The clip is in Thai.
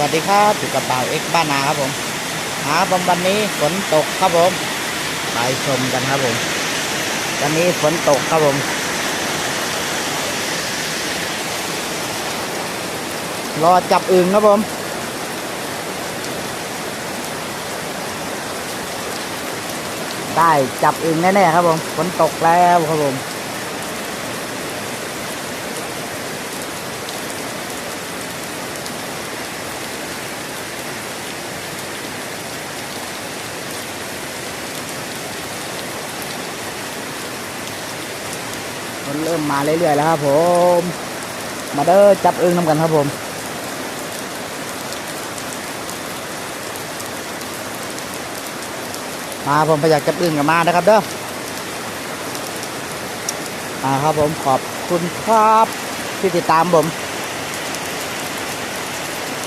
วัสดีครับอยู่กับบ่าวเอ็กบ้านนาครับผมหาผมวันนี้ฝนตกครับผมไปชมกันครับผมวันนี้ฝนตกครับผมรอจับอึ่งครับผมได้จับอึ่งแน่ๆครับผมฝนตกแล้วครับผม มันเริ่มมาเรื่อยๆแล้วครับผม มาเด้อจับอึ้งน้ำกันครับผมมาผมพยายามจับอึ้งกับมานะครับเด้ออ่าครับผมขอบคุณครับที่ติดตามผม